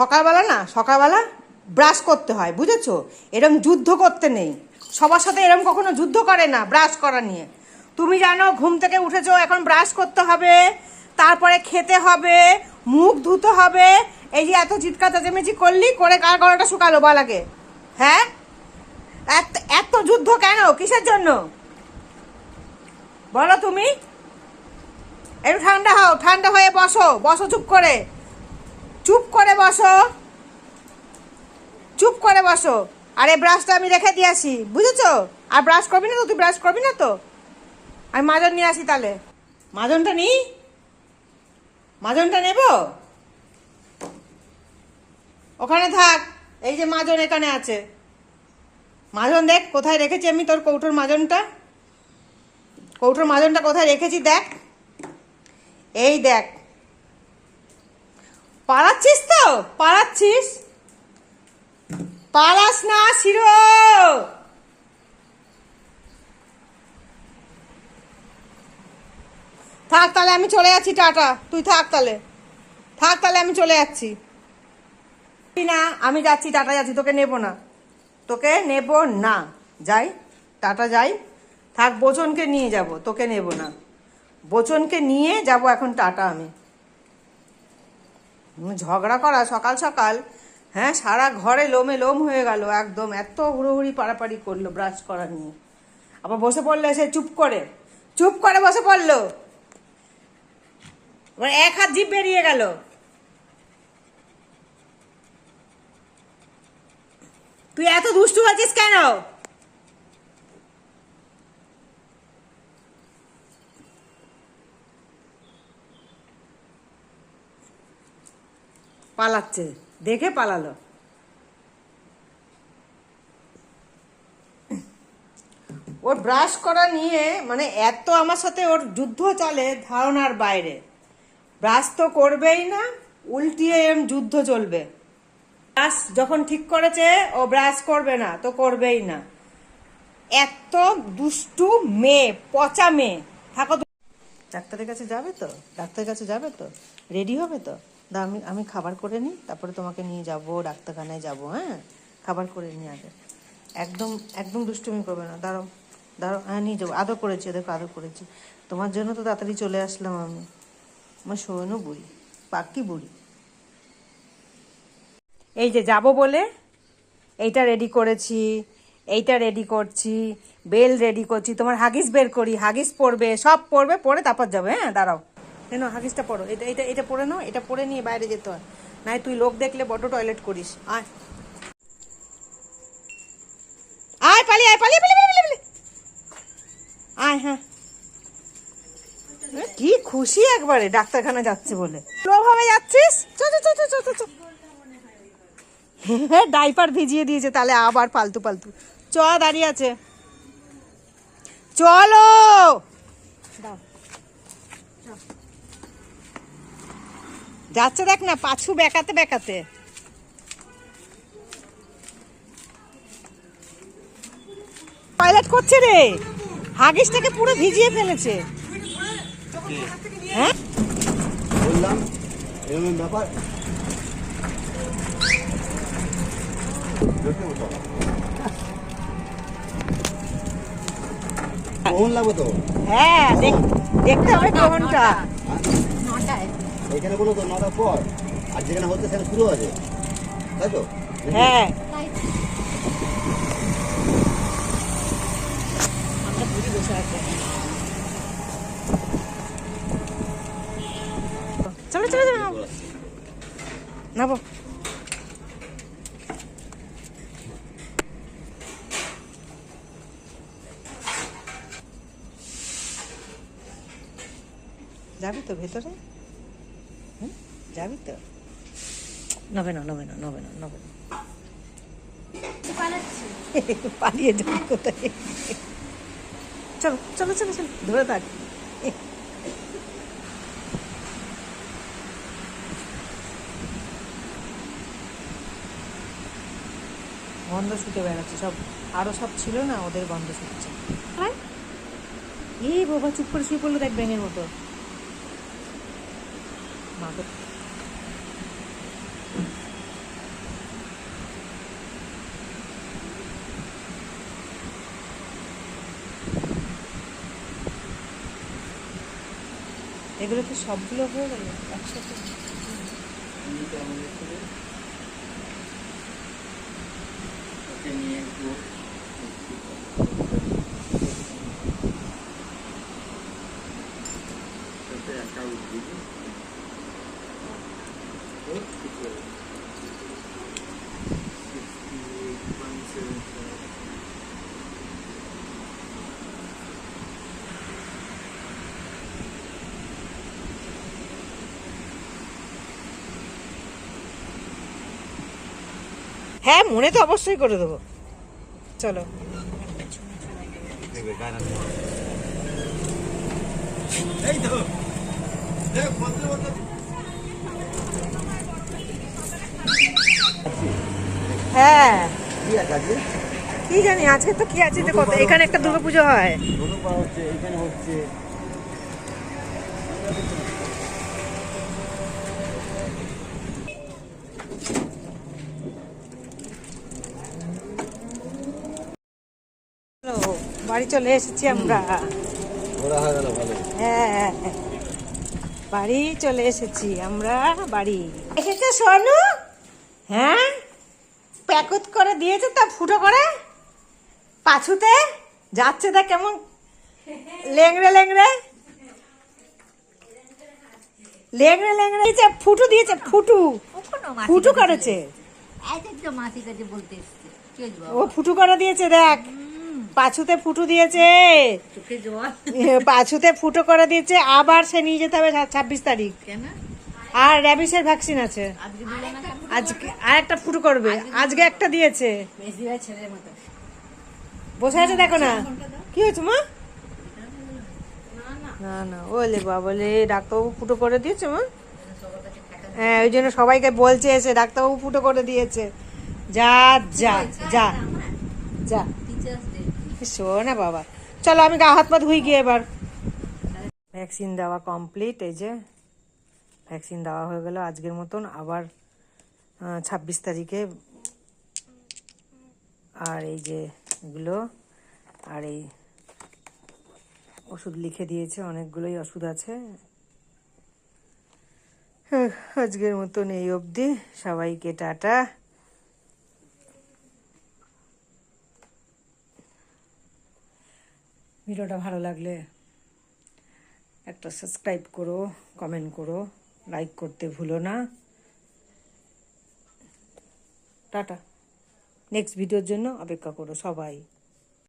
সকালবেলা না, সকালবেলা ব্রাশ করতে হয়, বুঝেছ? এরম যুদ্ধ করতে নেই। সবার সাথে এরম কখনো যুদ্ধ করে না ব্রাশ করা নিয়ে। তুমি জানো, ঘুম থেকে উঠেছো, এখন ব্রাশ করতে হবে, তারপরে খেতে হবে, মুখ ধুতে হবে। এই যে এত চিৎকার চেঁচামেচি করলি, করে কার গলাটা শুকালো, বল আগে। হ্যাঁ? এত এত যুদ্ধ কেন? কিসের জন্য? বলো তুমি। একটু ঠান্ডা হও, ঠান্ডা হয়ে বসো বসো চুপ করে। চুপ করে বসো। চুপ করে বসো। আর এই ব্রাশটা আমি রেখে দিয়ে আসি বুঝেছ? আর ব্রাশ করবি না তো? তুই ব্রাশ করবি না তো? আমি মাজন নিয়ে আসি তাহলে। মাজনটা নি? মাজনটা নেব? ওখানে থাক, এই যে মাজন এখানে আছে। মাজন দেখ, কোথায় রেখেছি আমি তোর কৌটোর মাজনটা? কৌটোর মাজনটা কোথায় রেখেছি দেখ। এই দেখ পালাচ্ছিস তো? পালাচ্ছিস? পালাস না, শিরো! থাক তাহলে আমি চলে যাচ্ছি, টাটা। তুই থাক তাহলে। থাক তাহলে আমি চলে যাচ্ছি। না, আমি যাচ্ছি, টাটা যাচ্ছি, তোকে নেব না। তোকে নেব না। যাই, টাটা যাই। থাক, বচনকে নিয়ে যাব, তোকে নেব না। বচনকে নিয়ে যাব এখন টাটা আমি। ঝগড়া করা, সকাল সকাল। হ্যাঁ সারা ঘরে লোমে লোম হয়ে গেল একদম। এত হুড়োহুড়ি পাড়াপাড়ি করল ব্রাশ করা নিয়ে। আবার বসে পড়ল সে চুপ করে। চুপ করে বসে পড়ল। এক হাত জিভ বেরিয়ে গেল। তুই এত দুষ্টু হয়েছিস কেন? পালাচ্ছে। দেখে পালালো। ওর ব্রাশ করা নিয়ে মানে এত আমার সাথে ওর যুদ্ধ চলে ধারণার বাইরে। ব্রাশ তো করবেই না, উল্টিয়ে এরম যুদ্ধ চলবে। ব্রাশ যখন ঠিক করেছে, ও ব্রাশ করবে না, তো করবেই না। এত দুষ্টু মেয়ে, পচা মেয়ে। থাকো ডাক্তারের কাছে যাবে তো? ডাক্তারের কাছে যাবে তো? রেডি হবে তো? দা আমি আমি খাবার করে নিই, তারপরে তোমাকে নিয়ে যাব, ডাক্তারখানায় যাব হ্যাঁ? খাবার করে নিই আগে। একদম একদম দুষ্টুমি করবে না। দাঁড়াও দাঁড়ো হ্যাঁ নিয়ে যাব। আদর করেছি, দেখো, আদর করেছি। তোমার জন্য তো তাড়াতাড়ি চলে আসলাম আমি। আমার সৈন্য বুড়ি, পাক্কি বুড়ি। এই যে যাব বলে, এইটা রেডি করেছি, এইটা রেডি করছি বেল রেডি করছি। তোমার হাগিস বের করি, হাগিস পরবে, সব পরবে, পরে তারপর যাবে হ্যাঁ দাঁড়াও। কেন হাগিসটা পড়ো এটা এটা এটা পড়ে নাও, এটা পড়ে নিয়ে বাইরে যেতে হয়। নাই, তুই লোক দেখলে বড্ড টয়লেট করিস। আয়। আয় পালি আয়, পালিয়ে পালিয়ে পালিয়ে পালিয়ে আয় হ্যাঁ। কি খুশি একবারে ডাক্তারখানা যাচ্ছে বলে। ভাবে যাচ্ছিস? চ চ চ চ চ হ্যাঁ ডাইপার ভিজিয়ে দিয়েছে, তাহলে আবার পালতু পালতু। চ, দাঁড়িয়ে আছে। চলো। দাও। যাচ্ছে দেখ না পাছু বেকাতে বেকাতে। টয়লেট করছে রে। হাগিসটাকে পুরো ভিজিয়ে ফেলেছে। হ্যাঁ? বললাম এরকম ব্যাপার। কখন লাগবে তো? হ্যাঁ দেখ- দেখতে হবে কোনটা এখানে বলো তো নটার পর। আর যেখানে হচ্ছে সেখানে শুরু আছে তাই তো? হ্যাঁ। চলো চলো চলো নাও। নাবো যাবি তো ভেতরে? যাবি তো নবে না নবে না নবে না নবে না পালিয়ে যাবি কোথায় চলো চলো চলো চলো ধরে থাক গন্ধ শুকে বেড়াচ্ছে সব আরও সব ছিল না ওদের গন্ধ শুকছে। এই বাবা চুপ করে শুয়ে পড়ল দেখ ব্যাঙের মতো। মা এগুলো তো সবগুলো হয়ে গেল? একসাথে ওকে নিয়ে একটু ওকে একা উঠবি ও ঠিক আছে Sixty-eight, one seventy-five. হ্যাঁ মনে তো অবশ্যই করে দেবো। চলো। হ্যাঁ। কি জানি আজকে তো কি আছে তো কত এখানে একটা দুর্গা পুজো হয়। হচ্ছে এখানে হচ্ছে চলো, বাড়ি চলে এসেছি আমরা। হয়ে হ্যাঁ বাড়ি চলে এসেছি আমরা বাড়ি। এসেছে সোনু? হ্যাঁ? প্যাকুত করে দিয়েছে তা ফুটো করে? পাছুতে? যাচ্ছে তা কেমন। লেংড়ে লেংড়ে। লেংড়ে লেংড়ে। দিয়েছে ফুটু দিয়েছে ফুটু। ফুটু করেছে। কাছে বলতে ও? ফুটু করে দিয়েছে দেখ। পাছুতে ফুটু দিয়েছে। পাছুতে ফুটো করে দিয়েছে আবার সে নিয়ে যেতে হবে ছাব্বিশ তারিখ। আর র্যাবিসের ভ্যাকসিন আছে। আজকে আর একটা ফুটো করবে। আজকে একটা দিয়েছে। বসে আছে দেখো না। কি হয়েছে মা? না না। ওলে বাবলে ডাক্তারবাবু ফুটো করে দিয়েছে মা? হ্যাঁ ওই জন্য সবাইকে বলছে এসে ডাক্তারবাবু ফুটো করে দিয়েছে। যা যা যা যা। না বাবা। চলো, আমি গা হাত পা ধুই গিয়ে এবার। ভ্যাকসিন দেওয়া কমপ্লিট এই যে ভ্যাকসিন দেওয়া হয়ে গেল আজকের মতন। আবার ছাব্বিশ তারিখে। আর এই যে এগুলো, আর এই ওষুধ লিখে দিয়েছে, অনেকগুলোই ওষুধ আছে। আজকের মতন এই অবধি। সবাইকে টাটা। ভিডিওটা ভালো লাগলে একটা সাবস্ক্রাইব করো কমেন্ট করো লাইক করতে ভুলো না। টাটা। নেক্সট ভিডিওর জন্য অপেক্ষা করো সবাই।